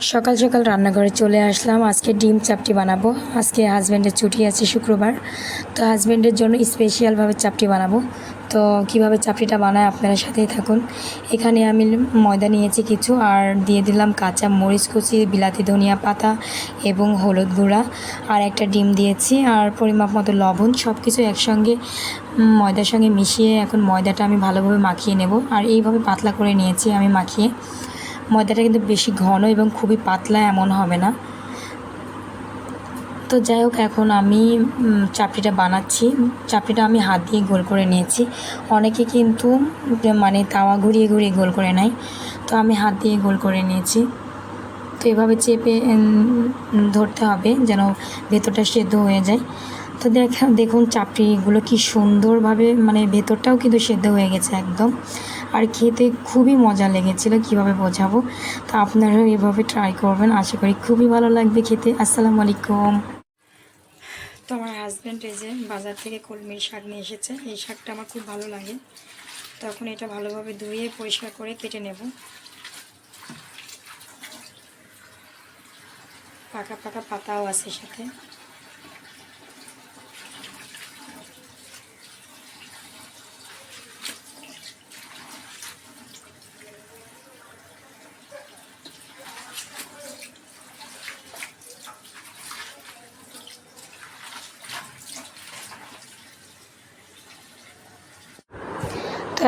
সকাল সকাল রান্নাঘরে চলে আসলাম। আজকে ডিম চাপটি বানাবো। আজকে হাজব্যান্ডের ছুটি আছে শুক্রবার। তো হাজব্যান্ডের জন্য স্পেশালভাবে চাপটি বানাবো। তো কীভাবে চাপটিটা বানায় আপনারা সাথেই থাকুন। এখানে আমি ময়দা নিয়েছি কিছু আর দিয়ে দিলাম কাঁচা মরিচ কুচি, বিলাতি ধনিয়া পাতা এবং হলুদ গুঁড়া আর একটা ডিম দিয়েছি আর পরিমাপ মতো লবণ। সব কিছু একসঙ্গে ময়দার সঙ্গে মিশিয়ে এখন ময়দাটা আমি ভালোভাবে মাখিয়ে নেব। আর এইভাবে পাতলা করে নিয়েছি আমি মাখিয়ে। ময়দাটা কিন্তু বেশি ঘন এবং খুবই পাতলা এমন হবে না। তো যাই হোক, এখন আমি চাপড়িটা বানাচ্ছি। চাপড়িটা আমি হাত দিয়ে গোল করে নিয়েছি। অনেকে কিন্তু মানে তাওয়া ঘুরিয়ে ঘুরিয়ে গোল করে নেয়। তো আমি হাত দিয়ে গোল করে নিয়েছি। তো এভাবে চেপে ধরতে হবে যেন ভেতরটা সেদ্ধ হয়ে যায়। তো দেখা, দেখুন চাপড়িগুলো কি সুন্দরভাবে মানে ভেতরটাও কিন্তু সেদ্ধ হয়ে গেছে একদম। আর খেতে খুবই মজা লেগেছিল, কীভাবে বোঝাবো? তো আপনারাও এভাবে ট্রাই করবেন, আশা করি খুবই ভালো লাগবে খেতে। আসসালামু আলাইকুম। তো আমার হাজব্যান্ড এই যে বাজার থেকে কলমির শাক নিয়ে এসেছে, এই শাকটা আমার খুব ভালো লাগে। তখন এটা ভালোভাবে ধুয়ে, পরিষ্কার করে কেটে নেব। পাকা পাকা পাতাও আছে সাথে।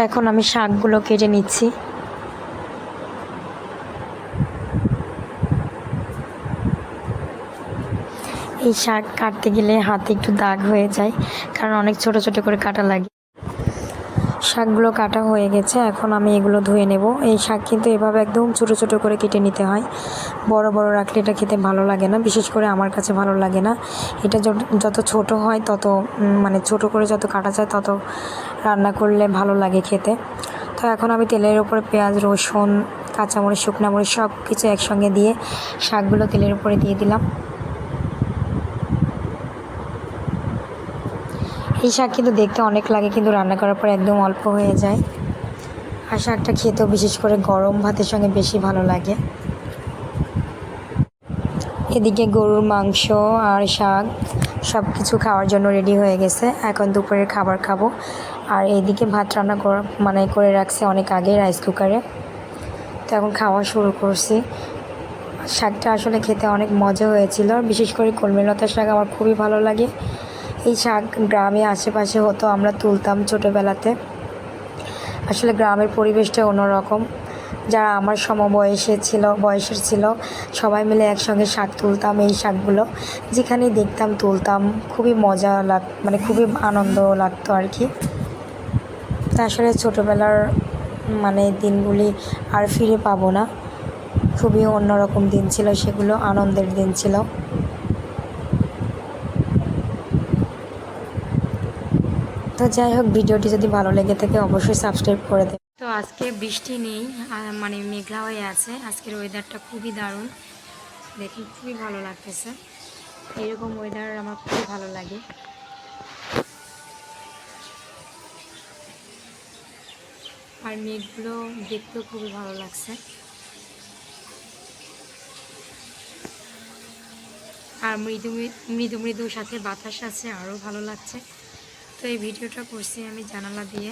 এখন আমি শাকগুলো কেটে নিচ্ছি। এই শাক কাটতে গেলে হাতে একটু দাগ হয়ে যায়, কারণ অনেক ছোট ছোট করে কাটা লাগে। শাকগুলো কাটা হয়ে গেছে, এখন আমি এগুলো ধুয়ে নেব। এই শাক কিন্তু এভাবে একদম ছোট ছোট করে কেটে নিতে হয়। বড় বড় রাখলে এটা খেতে ভালো লাগে না, বিশেষ করে আমার কাছে ভালো লাগে না। এটা যত- ছোট হয় তত মানে ছোট করে যত কাটা যায় তত রান্না করলে ভালো লাগে খেতে। তো এখন আমি তেলের উপরে পেঁয়াজ, রসুন, কাঁচামরিচ, শুকনো মরিচ সব কিছু একসঙ্গে দিয়ে শাকগুলো তেলের উপরে দিয়ে দিলাম। এই শাক কিন্তু দেখতে অনেক লাগে, কিন্তু রান্না করার পর একদম অল্প হয়ে যায়। আর শাকটা খেতেও বিশেষ করে গরম ভাতের সঙ্গে বেশি ভালো লাগে। এদিকে গরুর মাংস আর শাক সব কিছু খাওয়ার জন্য রেডি হয়ে গেছে। এখন দুপুরের খাবার খাব। আর এইদিকে ভাত রান্না করা মানে করে রাখছে অনেক আগে রাইস কুকারে তো এখন খাওয়া শুরু করছি। শাকটা আসলে খেতে অনেক মজা হয়েছিল। বিশেষ করে কলমিলতা শাক আমার খুবই ভালো লাগে। এই শাক গ্রামে আশেপাশে হতো, আমরা তুলতাম ছোটোবেলাতে। আসলে গ্রামের পরিবেশটা অন্যরকম। যারা আমার সমবয়সে ছিল, বয়সের ছিল, সবাই মিলে একসঙ্গে শাক তুলতাম, এই শাকগুলো। যেখানেই দেখতাম, তুলতাম। খুবই মজা লাগ মানে খুবই আনন্দ লাগতো আর কি। তা আসলে ছোটোবেলার মানে দিনগুলি আর ফিরে পাবো না। খুবই অন্যরকম দিন ছিল, সেগুলো আনন্দের দিন ছিল। তো যাই হোক, ভিডিওটি যদি ভালো লেগে থাকে, অবশ্যই সাবস্ক্রাইব করে দেবে তো আজকে বৃষ্টি নেই মানে মেঘলা হয়ে আছে। আজকের ওয়েদারটা খুবই দারুণ। দেখি খুবই ভালো লাগতেছে। এরকম ওয়েদার আমার খুবই ভালো লাগে। আর মেঘগুলো দেখতেও খুবই ভালো লাগছে। আর মৃদু মৃদু মৃদু সাথে বাতাস আছে, আরও ভালো লাগছে। তো এই ভিডিওটা করছি আমি জানালা দিয়ে।